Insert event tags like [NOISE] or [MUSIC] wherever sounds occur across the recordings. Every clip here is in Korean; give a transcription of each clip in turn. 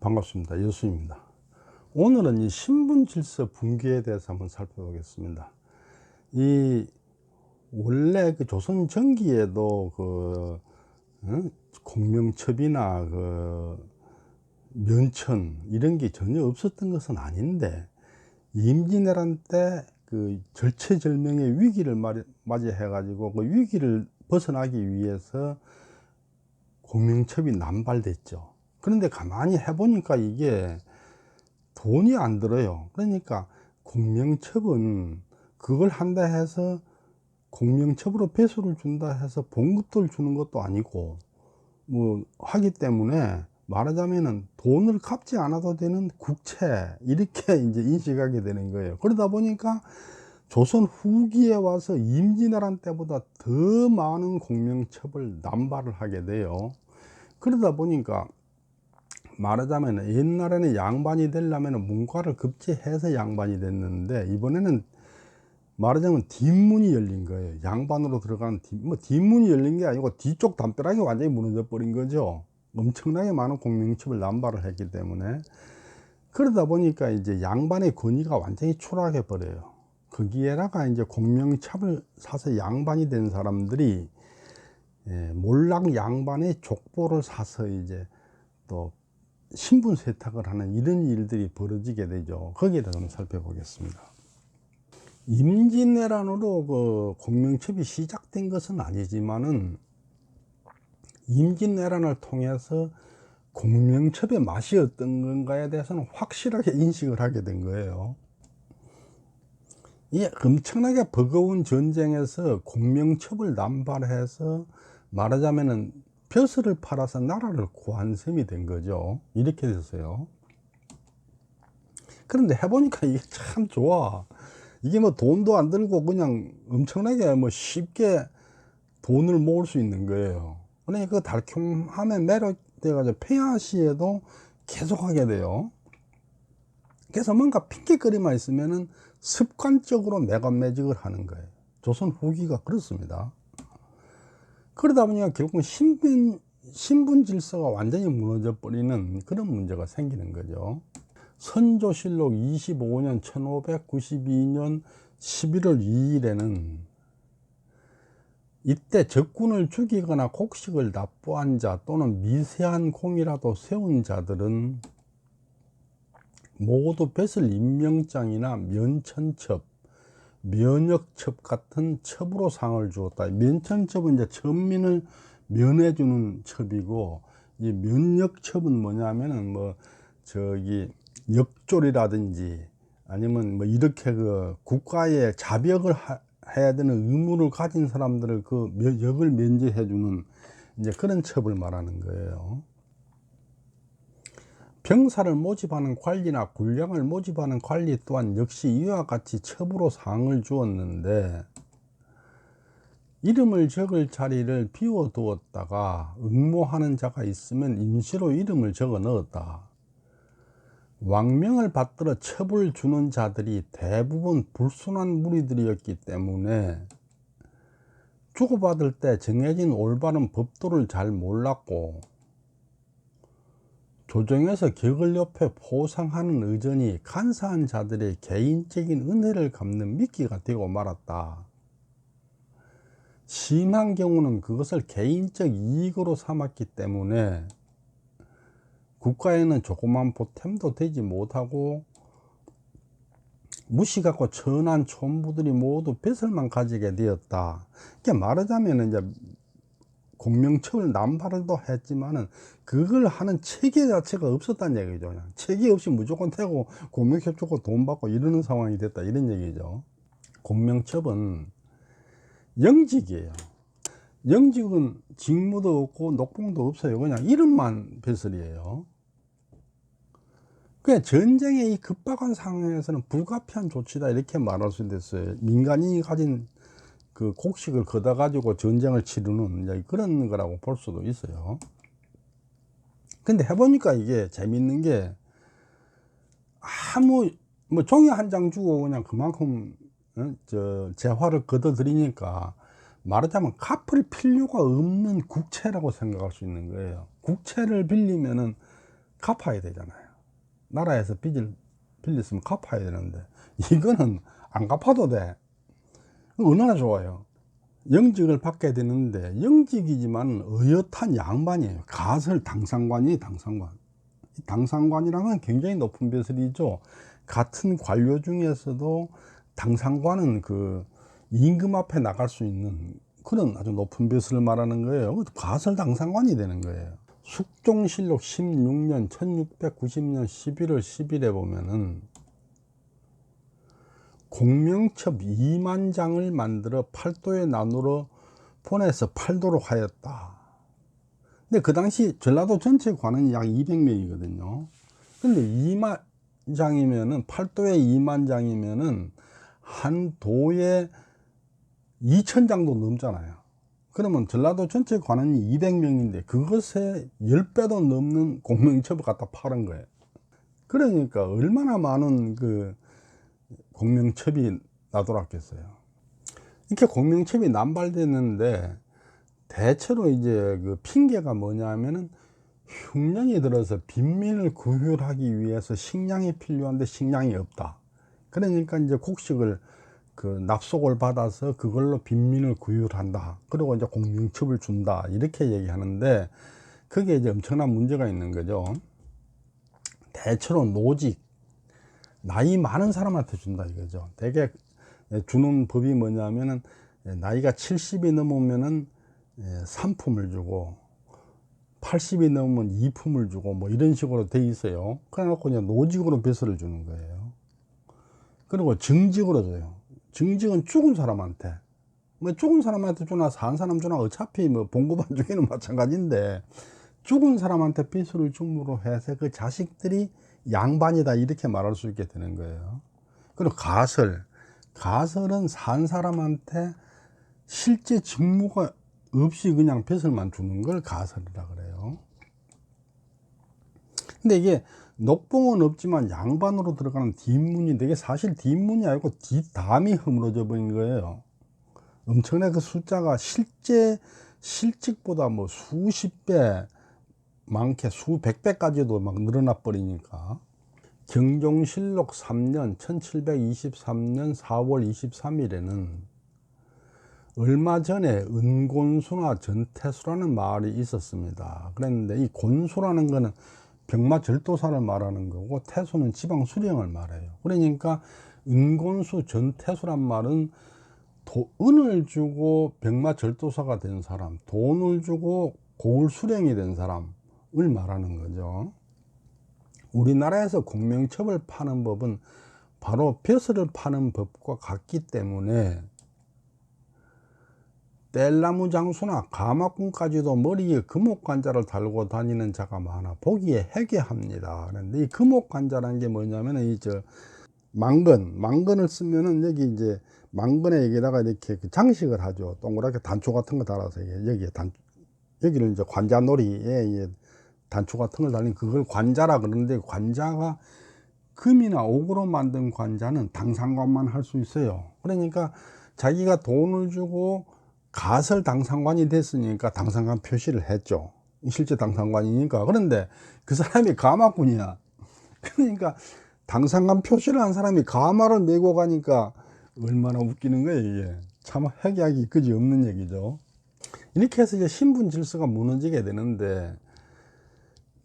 반갑습니다. 여수입니다. 오늘은 이 신분 질서 붕괴에 대해서 한번 살펴보겠습니다. 이 원래 그 조선 전기에도 그 어? 공명첩이나 그 면천 이런 게 전혀 없었던 것은 아닌데 임진왜란 때 그 절체절명의 위기를 맞이- 맞이해 가지고 그 위기를 벗어나기 위해서 공명첩이 남발됐죠. 그런데 가만히 해보니까 이게 돈이 안 들어요. 그러니까 공명첩은 그걸 한다 해서 공명첩으로 배수를 준다 해서 봉급을 주는 것도 아니고 뭐 하기 때문에 말하자면은 돈을 갚지 않아도 되는 국채 이렇게 [LAUGHS] 이제 인식하게 되는 거예요. 그러다 보니까 조선 후기에 와서 임진왜란 때보다 더 많은 공명첩을 남발을 하게 돼요. 그러다 보니까 말하자면 옛날에는 양반이 되려면 문과를 급제해서 양반이 됐는데 이번에는 말하자면 뒷문이 열린 거예요. 양반으로 들어간 뒷, 뭐 뒷문이 열린 게 아니고 뒤쪽 담벼락이 완전히 무너져 버린 거죠. 엄청나게 많은 공명첩을 남발을 했기 때문에 그러다 보니까 이제 양반의 권위가 완전히 추락해 버려요. 거기에다가 이제 공명첩을 사서 양반이 된 사람들이 예, 몰락 양반의 족보를 사서 이제 또 신분 세탁을 하는 이런 일들이 벌어지게 되죠. 거기에 대해서 살펴보겠습니다. 임진왜란으로 그 공명첩이 시작된 것은 아니지만은 임진왜란을 통해서 공명첩의 맛이 어떤 건가에 대해서는 확실하게 인식을 하게 된 거예요. 이 엄청나게 버거운 전쟁에서 공명첩을 남발해서 말하자면은 벼슬을 팔아서 나라를 구한 셈이 된 거죠. 이렇게 됐어요. 그런데 해보니까 이게 참 좋아. 이게 뭐 돈도 안 들고 그냥 엄청나게 뭐 쉽게 돈을 모을 수 있는 거예요. 그러니까 그 달콤함에 매력돼가지고 폐하시에도 계속 하게 돼요. 그래서 뭔가 핑계거리만 있으면은 습관적으로 매간매직을 하는 거예요. 조선 후기가 그렇습니다. 그러다 보니까 결국 신분, 신분 질서가 완전히 무너져 버리는 그런 문제가 생기는 거죠. 선조실록 25년 1592년 11월 2일에는 이때 적군을 죽이거나 곡식을 납부한 자 또는 미세한 공이라도 세운 자들은 모두 뱃을 임명장이나 면천첩, 면역첩 같은 첩으로 상을 주었다. 면천첩은 이제 천민을 면해주는 첩이고, 이 면역첩은 뭐냐면은 뭐, 저기, 역졸이라든지 아니면 뭐 이렇게 그 국가의 자벽을 하, 해야 되는 의무를 가진 사람들을 그 면- 역을 면제해주는 이제 그런 첩을 말하는 거예요. 병사를 모집하는 관리나 군량을 모집하는 관리 또한 역시 이와 같이 첩으로 상을 주었는데 이름을 적을 자리를 비워두었다가 응모하는 자가 있으면 임시로 이름을 적어 넣었다. 왕명을 받들어 첩을 주는 자들이 대부분 불순한 무리들이었기 때문에 주고받을 때 정해진 올바른 법도를 잘 몰랐고 조정에서 격을 옆에 포상하는 의전이 간사한 자들의 개인적인 은혜를 갚는 미끼가 되고 말았다. 심한 경우는 그것을 개인적 이익으로 삼았기 때문에 국가에는 조그만 보탬도 되지 못하고 무시갖고 천한 촌부들이 모두 뱃을만 가지게 되었다. 이게 말하자면 이제 공명첩을 남발도 했지만은 그걸 하는 체계 자체가 없었다는 얘기죠. 그냥 체계 없이 무조건 태고 공명첩 주고 돈 받고 이러는 상황이 됐다 이런 얘기죠. 공명첩은 영직이에요. 영직은 직무도 없고 녹봉도 없어요. 그냥 이름만 배설이에요. 그 전쟁의 이 급박한 상황에서는 불가피한 조치다 이렇게 말할 수 있어요. 민간인이 가진 그 곡식을 걷어 가지고 전쟁을 치르는 그런 거라고 볼 수도 있어요. 근데 해보니까 이게 재밌는 게 아무 뭐 종이 한 장 주고 그냥 그만큼 어? 저 재화를 걷어 들이니까 말하자면 갚을 필요가 없는 국채라고 생각할 수 있는 거예요. 국채를 빌리면은 갚아야 되잖아요. 나라에서 빚을 빌렸으면 갚아야 되는데 이거는 안 갚아도 돼. 얼마나 좋아요. 영직을 받게 되는데 영직이지만 어엿한 양반이에요. 가설 당상관이 당상관. 이 당상관이랑은 굉장히 높은 벼슬이죠. 같은 관료 중에서도 당상관은 그 임금 앞에 나갈 수 있는 그런 아주 높은 벼슬을 말하는 거예요. 가설 당상관이 되는 거예요. 숙종실록 16년 1690년 11월 10일에 보면은 공명첩 2만 장을 만들어 팔도에 나누어 보내서 팔도록 하였다. 근데 그 당시 전라도 전체 관원이 약 200명이거든요. 근데 2만 장이면은 팔도에 2만 장이면은 한 도에 2천 장도 넘잖아요. 그러면 전라도 전체 관원이 200명인데 그것에 10배도 넘는 공명첩을 갖다 파는 거예요. 그러니까 얼마나 많은 그 공명첩이 나돌았겠어요. 이렇게 공명첩이 남발됐는데 대체로 이제 그 핑계가 뭐냐면은 흉년이 들어서 빈민을 구휼하기 위해서 식량이 필요한데 식량이 없다. 그러니까 이제 곡식을 그 납속을 받아서 그걸로 빈민을 구휼한다. 그리고 이제 공명첩을 준다. 이렇게 얘기하는데 그게 이제 엄청난 문제가 있는 거죠. 대체로 노직, 나이 많은 사람한테 준다 이거죠. 대개 주는 법이 뭐냐면은 나이가 70이 넘으면은 상품을 주고 80이 넘으면 이품을 주고 뭐 이런 식으로 돼 있어요. 그래놓고 그냥 노직으로 배설을 주는 거예요. 그리고 정직으로 줘요. 정직은 죽은 사람한테. 뭐 죽은 사람한테 주나 산 사람 주나 어차피 뭐 봉급안 주기는 [LAUGHS] 마찬가지인데 죽은 사람한테 빚을 줌으로 해서 그 자식들이 양반이다 이렇게 말할 수 있게 되는 거예요. 그리고 가설. 가설은 산 사람한테 실제 직무가 없이 그냥 빚을만 주는 걸 가설이라 그래요. 근데 이게 녹봉은 없지만 양반으로 들어가는 뒷문인데 이게 사실 뒷문이 아니고 뒷담이 허물어져 버린 거예요. 엄청나게 그 숫자가 실제 실직보다 뭐 수십 배 많게 수백 배까지도 막 늘어나 버리니까 경종실록 3년 1723년 4월 23일에는 얼마 전에 은곤수나 전태수라는 마을이 있었습니다. 그랬는데 이 곤수라는 거는 병마 절도사를 말하는 거고 태수는 지방 수령을 말해요. 그러니까 은곤수 전태수란 말은 도, 은을 주고 병마 절도사가 된 사람, 돈을 주고 고을 수령이 된 사람 을 말하는 거죠. 우리나라에서 공명첩을 파는 법은 바로 벼슬을 파는 법과 같기 때문에 뗄나무 장수나 가마꾼까지도 머리에 금옥관자를 달고 다니는 자가 많아 보기에 해괴합니다. 그런데 이 금옥관자라는 게 뭐냐면 이저 망건, 망건을 쓰면은 여기 이제 망건에 여기다가 이렇게 그 장식을 하죠. 동그랗게 단초 같은 거 달아서 여기에 단 여기를 이제 관자놀이에 단초 같은 걸 달린 그걸 관자라 그러는데 관자가 금이나 옥으로 만든 관자는 당상관만 할 수 있어요. 그러니까 자기가 돈을 주고 가설 당상관이 됐으니까 당상관 표시를 했죠. 실제 당상관이니까. 그런데 그 사람이 가마꾼이야. [LAUGHS] 그러니까 당상관 표시를 한 사람이 가마를 메고 가니까 얼마나 웃기는 거예요, 이게. 참 해결하기 그지 없는 얘기죠. 이렇게 해서 이제 신분 질서가 무너지게 되는데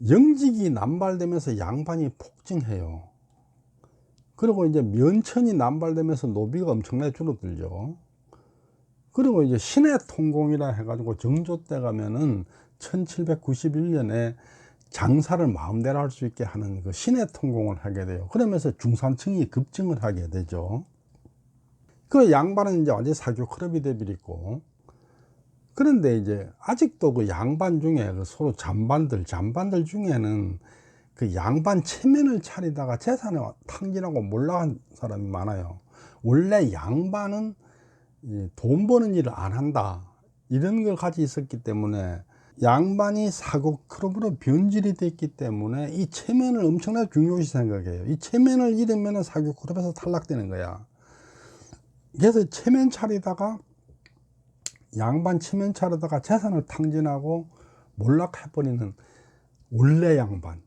영직이 남발되면서 양반이 폭증해요. 그리고 이제 면천이 남발되면서 노비가 엄청나게 줄어들죠. 그리고 이제 신의 통공이라 해가지고 정조 때 가면은 1791년에 장사를 마음대로 할 수 있게 하는 그 신의 통공을 하게 돼요. 그러면서 중산층이 급증을 하게 되죠. 그 양반은 이제 완전히 사교 클럽이 되버리고 그런데 이제 아직도 그 양반 중에 그 서로 잔반들, 잔반들 중에는 그 양반 체면을 차리다가 재산을 탕진하고 몰락한 사람이 많아요. 원래 양반은 돈 버는 일을 안 한다. 이런 걸 가지고 있었기 때문에 양반이 사고 클럽으로 변질이 됐기 때문에 이 체면을 엄청나게 중요시 생각해요. 이 체면을 잃으면 사교 클럽에서 탈락되는 거야. 그래서 체면 차리다가 양반 체면 차리다가 재산을 탕진하고 몰락해버리는 원래 양반.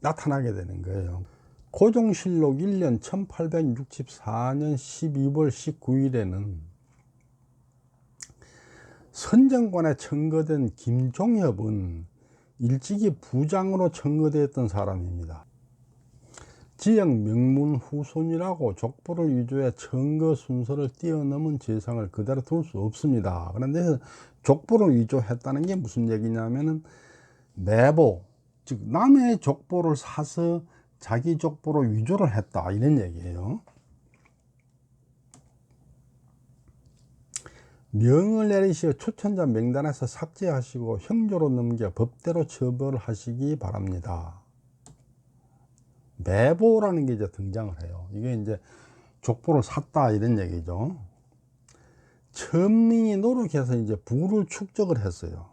나타나게 되는 거예요. 고종실록 1년 1864년 12월 19일에는 선정관에 청거된 김종협은 일찍이 부장으로 청거되었던 사람입니다. 지역 명문 후손이라고 족보를 위조해 청거 순서를 뛰어넘은 재상을 그대로 둘 수 없습니다. 그런데 족보를 위조했다는 게 무슨 얘기냐면은 매보, 즉 남의 족보를 사서 자기 족보로 위조를 했다 이런 얘기예요. 명을 내리시어 추천자 명단에서 삭제하시고 형조로 넘겨 법대로 처벌하시기 바랍니다. 매보라는 게 이제 등장을 해요. 이게 이제 족보를 샀다 이런 얘기죠. 천민이 노력해서 이제 부를 축적을 했어요.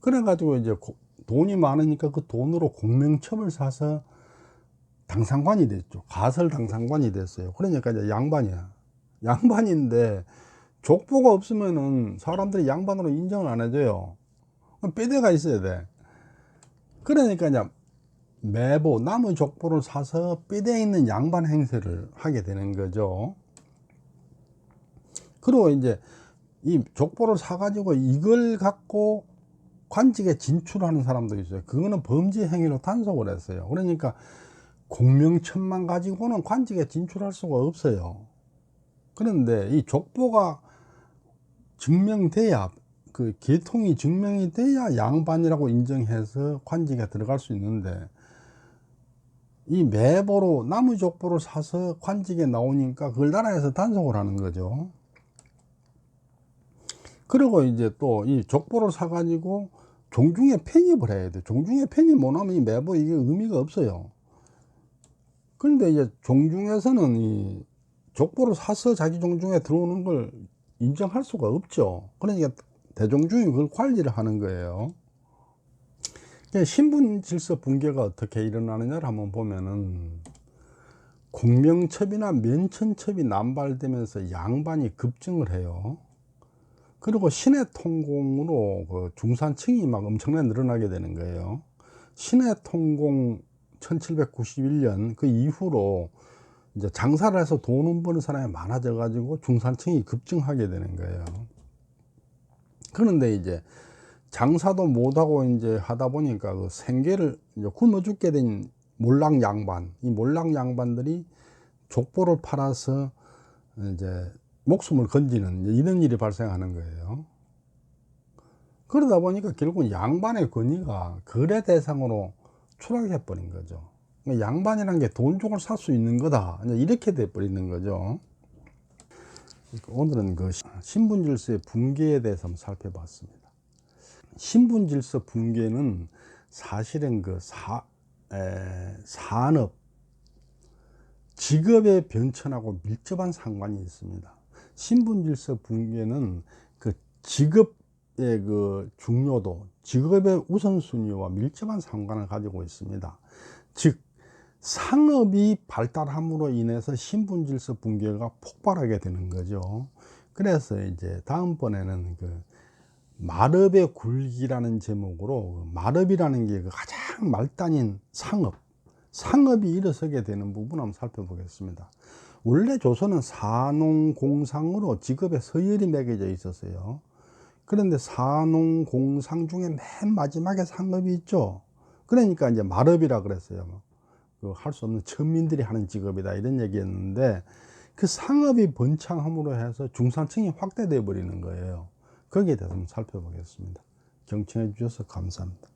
그래가지고 이제 고- 돈이 많으니까 그 돈으로 공명첩을 사서 당상관이 됐죠. 가설 당상관이 됐어요. 그러니까 이제 양반이야. 양반인데 족보가 없으면은 사람들이 양반으로 인정을 안 해줘요. 빼대가 있어야 돼. 그러니까 이제 매보 남의 족보를 사서 삐대 있는 양반 행세를 하게 되는 거죠. 그리고 이제 이 족보를 사 가지고 이걸 갖고 관직에 진출하는 사람도 있어요. 그거는 범죄 행위로 단속을 했어요. 그러니까 공명천만 가지고는 관직에 진출할 수가 없어요. 그런데 이 족보가 증명돼야 그 계통이 증명이 돼야 양반이라고 인정해서 관직에 들어갈 수 있는데 이 매보로 나무 족보를 사서 관직에 나오니까 그걸 나라에서 단속을 하는 거죠. 그리고 이제 또 이 족보를 사 가지고 종중에 편입을 해야 돼. 종중에 편입 못하면 이 매보 이게 의미가 없어요. 그런데 이제 종중에서는 이 족보를 사서 자기 종중에 들어오는 걸 인정할 수가 없죠. 그러니까 대종중이 그걸 관리를 하는 거예요. 그러니까 신분 질서 붕괴가 어떻게 일어나느냐를 한번 보면은 공명첩이나 면천첩이 남발되면서 양반이 급증을 해요. 그리고 신의 통공으로 그 중산층이 막 엄청나게 늘어나게 되는 거예요. 신의 통공 1791년 그 이후로 이제 장사를 해서 돈을 버는 사람이 많아져 가지고 중산층이 급증하게 되는 거예요. 그런데 이제 장사도 못하고 이제 하다 보니까 그 생계를 굶어 죽게 된 몰락 양반, 이 몰락 양반들이 족보를 팔아서 이제 목숨을 건지는 이런 일이 발생하는 거예요. 그러다 보니까 결국 양반의 권위가 거래 대상으로 추락해 버린 거죠. 양반이라는 게돈 주고 살 수 있는 거다. 이렇게 돼 버리는 거죠. 그러니까 오늘은 그 신분 질서의 붕괴에 대해서 한번 살펴봤습니다. 신분 질서 붕괴는 사실은 그 사, 에, 산업, 직업의 변천하고 밀접한 상관이 있습니다. 신분 질서 붕괴는 그 직업의 그 중요도, 직업의 우선순위와 밀접한 상관을 가지고 있습니다. 즉, 상업이 발달함으로 인해서 신분 질서 붕괴가 폭발하게 되는 거죠. 그래서 이제 다음번에는 그 말업의 굴기라는 제목으로 말업이라는 게그 가장 말단인 상업, 상업이 일어서게 되는 부분 한번 살펴보겠습니다. 원래 조선은 산농공상으로 직업에 서열이 매겨져 있었어요. 그런데 산농공상 중에 맨 마지막에 상업이 있죠. 그러니까 이제 말업이라 그랬어요. 그 할 수 없는 천민들이 하는 직업이다 이런 얘기였는데 그 상업이 번창함으로 해서 중산층이 확대돼 버리는 거예요. 거기에 대해서 한번 살펴보겠습니다. 경청해 주셔서 감사합니다.